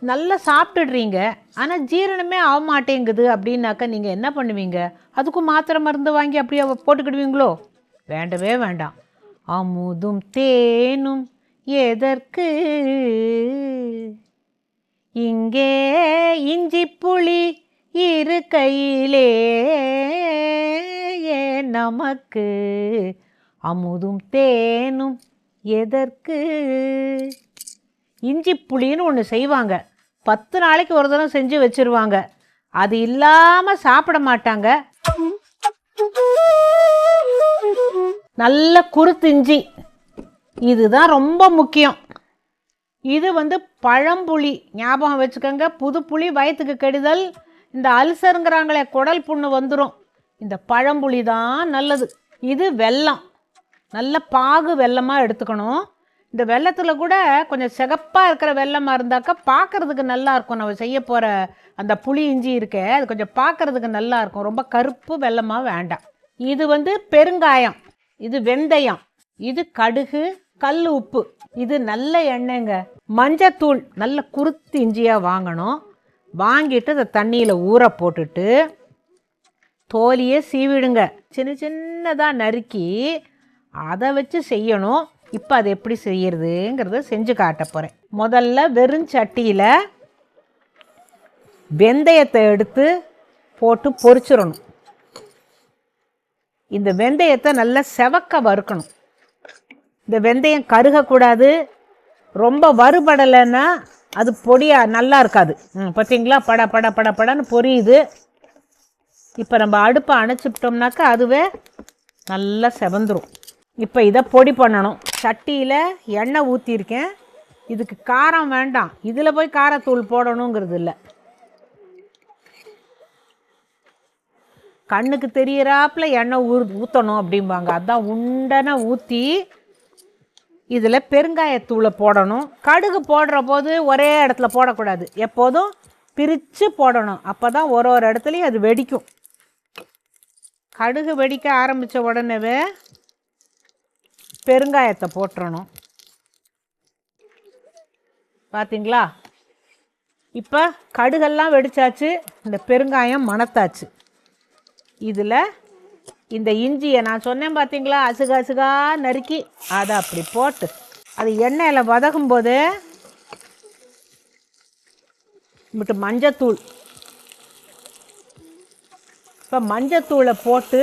நல்லா சாப்பிட்டுடுறீங்க ஆனால் ஜீரணமே ஆக மாட்டேங்குது அப்படின்னாக்கா நீங்கள் என்ன பண்ணுவீங்க? அதுக்கும் மாத்திரை மருந்து வாங்கி அப்படியே போட்டுக்கிடுவீங்களோ? வேண்டவே வேண்டாம். அமுதும் தேனும் எதற்கு? இங்கே இஞ்சி புளி இரு கையிலே நமக்கு. அமுதும் தேனும் எதற்கு? இஞ்சி புளின்னு ஒன்று செய்வாங்க. பத்து நாளைக்கு ஒரு தடவை செஞ்சு வச்சிருவாங்க. அது இல்லாமல் சாப்பிட மாட்டாங்க. நல்ல குருத்திஞ்சி இதுதான் ரொம்ப முக்கியம். இது வந்து பழம்புளி. ஞாபகம் வச்சுக்கோங்க. புது புளி வயிற்றுக்கு கெடுதல். இந்த அல்சருங்கிறாங்களே குடல் புண்ணு வந்துடும் இந்த பழம்புளி தான் நல்லது. இது வெல்லம். நல்ல பாகு வெல்லமாக எடுத்துக்கணும். இந்த வெள்ளத்தில் கூட கொஞ்சம் சிகப்பாக இருக்கிற வெள்ளமாக இருந்தாக்கா பார்க்கறதுக்கு நல்லா இருக்கும். நம்ம செய்ய போகிற அந்த புளி இஞ்சி இருக்கே அது கொஞ்சம் பார்க்கறதுக்கு நல்லா இருக்கும். ரொம்ப கருப்பு வெள்ளமாக வேண்டாம். இது வந்து பெருங்காயம் இது வெந்தயம் இது கடுகு கல் உப்பு. இது நல்ல எண்ணெய்ங்க. மஞ்சத்தூள் நல்ல குருத்து இஞ்சியாக வாங்கணும். வாங்கிட்டு அதை தண்ணியில் ஊற போட்டுட்டு தோலியே சீவிடுங்க. சின்ன சின்னதாக நறுக்கி அதை வச்சு செய்யணும். இப்போ அது எப்படி செய்யறதுங்கிறத செஞ்சு காட்ட போகிறேன் முதல்ல வெறும் சட்டியில் வெந்தயத்தை எடுத்து போட்டு பொறிச்சிடணும் இந்த வெந்தயத்தை நல்லா செவக்க வறுக்கணும். இந்த வெந்தயம் கருகக்கூடாது. ரொம்ப வறுபடலைன்னா அது பொடியாக நல்லா இருக்காது. ம் பார்த்தீங்களா பட பட பட படன்னு பொரியுது. இப்போ நம்ம அடுப்பை அணைச்சிட்டோம்னாக்கா அதுவே நல்லா செவந்துடும் இப்போ இதை பொடி பண்ணணும். சட்டியில் எண்ணெய் ஊற்றிருக்கேன் இதுக்கு காரம் வேண்டாம். இதில் போய் காரத்தூள் போடணுங்கிறது இல்லை. கண்ணுக்கு தெரியறாப்புல எண்ணெய் ஊ ஊற்றணும் அப்படிம்பாங்க. அதான் உண்டனை ஊற்றி இதில் பெருங்காயத்தூளை போடணும். கடுகு போடுற போது ஒரே இடத்துல போடக்கூடாது. எப்போதும் பிரித்து போடணும். அப்போ தான் ஒரு ஒரு இடத்துலையும் அது வெடிக்கும். கடுகு வெடிக்க ஆரம்பித்த உடனேவே பெருங்காயத்தை போட்டுறணும். பார்த்தீங்களா இப்போ கடுகெல்லாம் வெடிச்சாச்சு இந்த பெருங்காயம் மணத்தாச்சு. இதில் இந்த இஞ்சியை நான் சொன்னேன் பார்த்தீங்களா அசுக அசுகா நறுக்கி அதை அப்படி போட்டு அது எண்ணெயில் வதகும் போது மஞ்சத்தூள். இப்போ மஞ்சத்தூளை போட்டு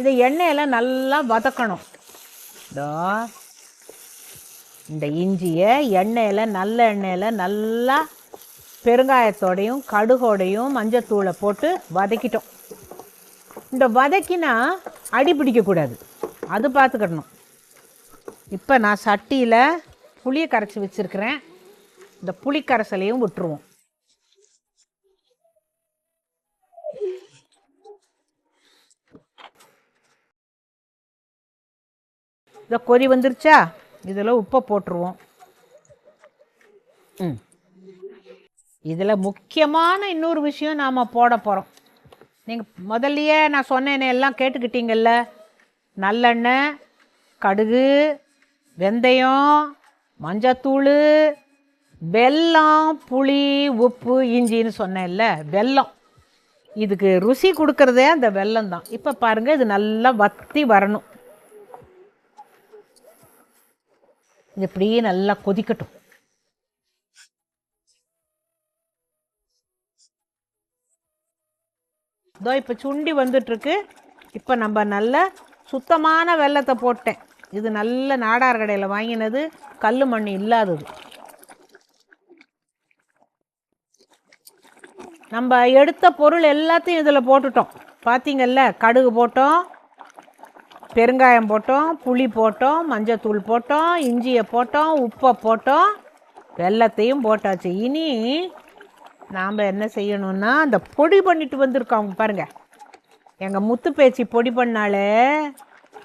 இதை எண்ணெயில் நல்லா வதக்கணும். இதோ இந்த இஞ்சியை எண்ணெயில் நல்ல எண்ணெயில் நல்லா பெருங்காயத்தோடையும் கடுகோடையும் மஞ்சத்தூளை போட்டு வதக்கிட்டோம். இந்த வதக்கினா அடி பிடிக்கக்கூடாது அது பார்த்துக்கிடணும் இப்போ நான் சட்டியில் புளியை கரைச்சி வச்சுருக்கிறேன். இந்த புளி கரைசலையும் விட்டுருவோம். இதை கொதி வந்துருச்சா? இதில் உப்பை போட்டுருவோம். ம். இதில் முக்கியமான இன்னொரு விஷயம் நாம் போட போகிறோம் நீங்கள் முதல்லையே நான் சொன்னேன் எல்லாம் கேட்டுக்கிட்டீங்கல்ல? நல்லெண்ணெய் கடுகு வெந்தயம் மஞ்சத்தூள் வெல்லம் புளி உப்பு இஞ்சின்னு சொன்னேன்ல வெல்லம். இதுக்கு ருசி கொடுக்குறதே அந்த வெல்லம் தான். இப்போ பாருங்கள் இது நல்லா வத்தி வரணும். இது இப்படியே நல்லா கொதிக்கட்டும். இதோ இப்போ சுண்டி வந்துட்டுருக்கு. இப்போ நம்ம நல்ல சுத்தமான வெல்லத்தை போட்டேன். இது நல்ல நாடார் கடையில் வாங்கினது. கல் மண் இல்லாதது. நம்ம எடுத்த பொருள் எல்லாத்தையும் இதில் போட்டுட்டோம். பார்த்தீங்கல்ல கடுகு போட்டோம். பெருங்காயம் போட்டோம் புளி போட்டோம் மஞ்சத்தூள் போட்டோம் இஞ்சியை போட்டோம் உப்பை போட்டோம் வெல்லத்தையும் போட்டாச்சு. இனி நாம் என்ன செய்யணும்னா அந்த பொடி பண்ணிட்டு வந்திருக்கோம். பாருங்கள் எங்கள் முத்து பேச்சு பொடி பண்ணாலே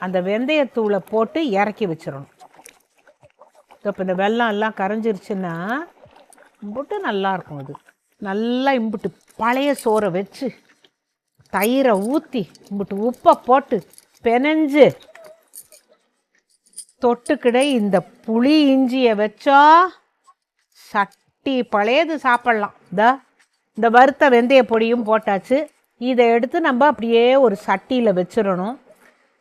அந்த வெந்தயத்தூளை போட்டு இறக்கி வச்சிடணும் இப்போ இந்த வெல்லம் எல்லாம் கரைஞ்சிருச்சுன்னா இம்புட்டு நல்லாயிருக்கும் அது. நல்லா இம்புட்டு பழைய சோறை வச்சு தயிரை ஊற்றி இம்புட்டு உப்பை போட்டு பெனஞ்சு தொட்டுக்கிட இந்த புளி இஞ்சியை வச்சா சட்டி பழையது சாப்பிட்லாம். இந்த இந்த வறுத்த வெந்தய பொடியும் போட்டாச்சு. இதை எடுத்து நம்ம அப்படியே ஒரு சட்டியில் வச்சிடணும்.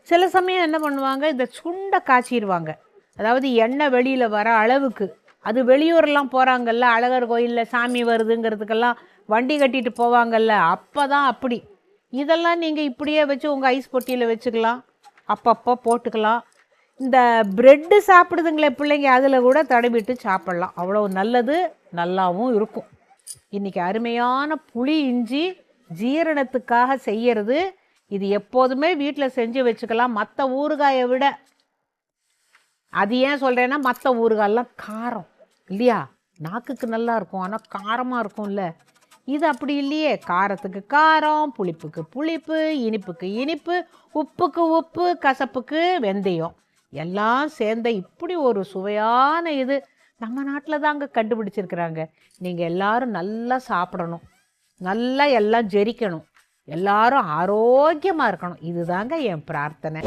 சில சமயம் என்ன பண்ணுவாங்க இந்த சுண்டை காய்ச்சிடுவாங்க அதாவது எண்ணெய் வெளியில் வர அளவுக்கு. அது வெளியூர்லாம் போகிறாங்கல்ல அழகர் கோயிலில் சாமி வருதுங்கிறதுக்கெல்லாம் வண்டி கட்டிட்டு போவாங்கல்ல அப்போ தான் அப்படி. இதெல்லாம் நீங்கள் இப்படியே வச்சு உங்கள் ஐஸ் பொட்டியில் வச்சுக்கலாம். அப்பப்போ போட்டுக்கலாம். இந்த ப்ரெட்டு சாப்பிடுதுங்களே பிள்ளைங்க அதில் கூட தடவிட்டு சாப்பிட்லாம். அவ்வளோ நல்லது நல்லாவும் இருக்கும். இன்றைக்கி அருமையான புளி இஞ்சி ஜீரணத்துக்காக செய்யறது. இது எப்போதுமே வீட்டில் செஞ்சு வச்சுக்கலாம். மற்ற ஊறுகாயை விட. அது ஏன் சொல்கிறேன்னா மற்ற ஊறுகாயெல்லாம் காரம். இல்லையா? நாக்குக்கு நல்லா இருக்கும். ஆனால் காரமாக இருக்கும்ல. இது அப்படி இல்லையே. காரத்துக்கு காரம் புளிப்புக்கு புளிப்பு இனிப்புக்கு இனிப்பு உப்புக்கு உப்பு கசப்புக்கு வெந்தயம். எல்லாம் சேர்ந்த இப்படி ஒரு சுவையான இது நம்ம நாட்டில் தாங்க கண்டுபிடிச்சிருக்கிறாங்க. நீங்கள் எல்லாரும் நல்லா சாப்பிடணும். நல்லா எல்லாம் ஜெரிக்கணும். எல்லாரும் ஆரோக்கியமாக இருக்கணும். இதுதாங்க என் பிரார்த்தனை.